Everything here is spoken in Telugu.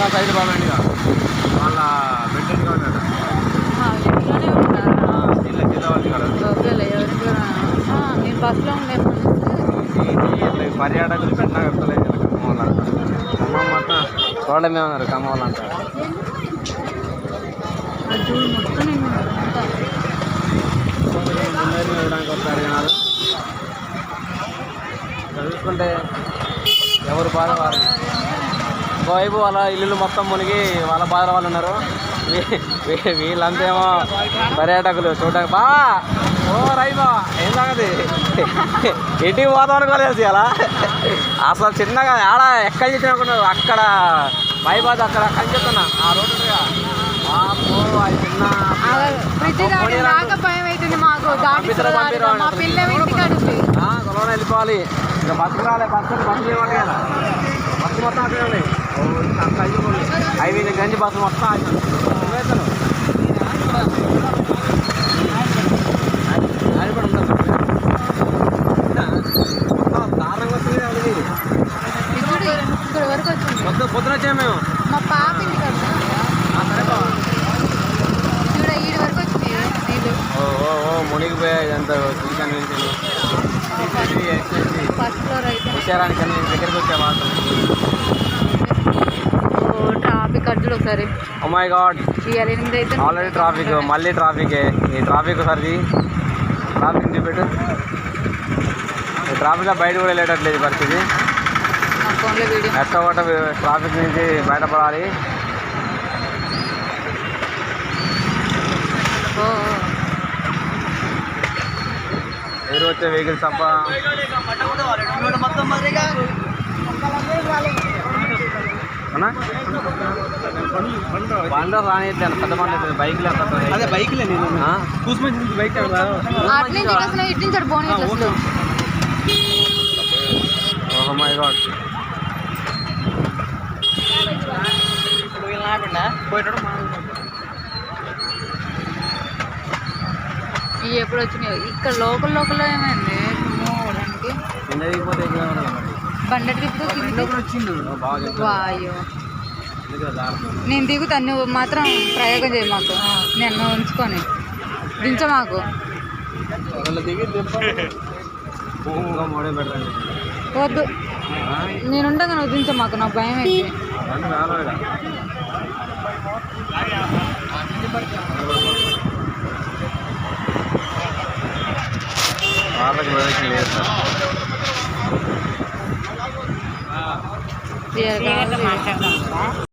అన్న సైడ్ బాగుంది వాళ్ళ మెయింటైన్గా ఉన్నాడు వాళ్ళు కదా ఎవరి ఇంట్లో నేను బస్సులో ఇట్లా పర్యాటకులు పెట్టినా చెప్తలేదు ఇలా ఖమ్మం వాళ్ళు అంతా. ఖమ్మం మొత్తం చూడమే ఉన్నారు ఖమ్మం వాళ్ళు అంతా ఆ చూడు మొత్తం నేను అంతా అందరినీ చూడడానికి వస్తారు జనాలు చదువుకుంటే ఎవరు బాధ వాళ్ళు ఇంకోవైపు వాళ్ళ ఇల్లులు మొత్తం మునిగి వాళ్ళ బాధ వాళ్ళు ఉన్నారు. వీళ్ళంతేమో పర్యాటకులు చూడడానికి బా! ఓ రై బా ఏం సంగతి? ఇంటికి పోతాం అనుకోలేదు అలా అసలు చిన్నగా ఆడ ఎక్కడ చెప్పినాకున్నావు అక్కడ పైబాద్ అక్కడ అక్కడ చెప్తున్నా. ఆ రోడ్డు చిన్న వెళ్ళిపోవాలి. ఇంకా బస్సు రాలే బస్సు బస్సు ఇవ్వాలి కదా బస్సు మొత్తం అక్కడే అవి ఓ, గంజి బస్సు మొత్తం వచ్చింది పొద్దున వచ్చాము మేము మా పాప ఇంటికి సరే ఈడు వరకు వచ్చింది నీళ్ళు ఓ ఓ ఓ మునిగిపోయా ఇదంతా ఫస్ట్ ఫ్లోర్ అయితే విచారానికి దగ్గరికి వచ్చే మాత్రం ఒకసారి ఓ మై గాడ్ ఇవాళ ఎనిమిది అయితే ఆల్రెడీ ట్రాఫిక్ మళ్ళీ ట్రాఫికే ఈ ట్రాఫిక్ సరిది ట్రాఫిక్ చూపెట్టు ఈ ట్రాఫిక్లో బయట కూడా వెళ్ళేటట్లేదు పరిస్థితి. కొట్ట ట్రాఫిక్ నుంచి బయటపడాలి. ఎదురు వచ్చే వెహికల్స్ తప్ప అవునా? బండ్లు రానియట్లేదు పెద్ద బండ్లు బైక్లు అదే బైక్లే నేను. ఆ? కూసుమంచి నుంచి బైక్ ఓహో మై గాడ్. ఇవి ఎప్పుడు వచ్చినాయి? ఇక్కడ లోకల్ లోకల్లో ఏమైంది? కింద. బండ వచ్చిండు. వాయో? నేను దిగుతాను నువ్వు మాత్రం ప్రయోగం చేయి మాకు. నేను ఉంచుకొని. దించ మాకు. వద్దు. నేనుండగా నువ్వు దించ మాకు నాకు భయం ఏంటి?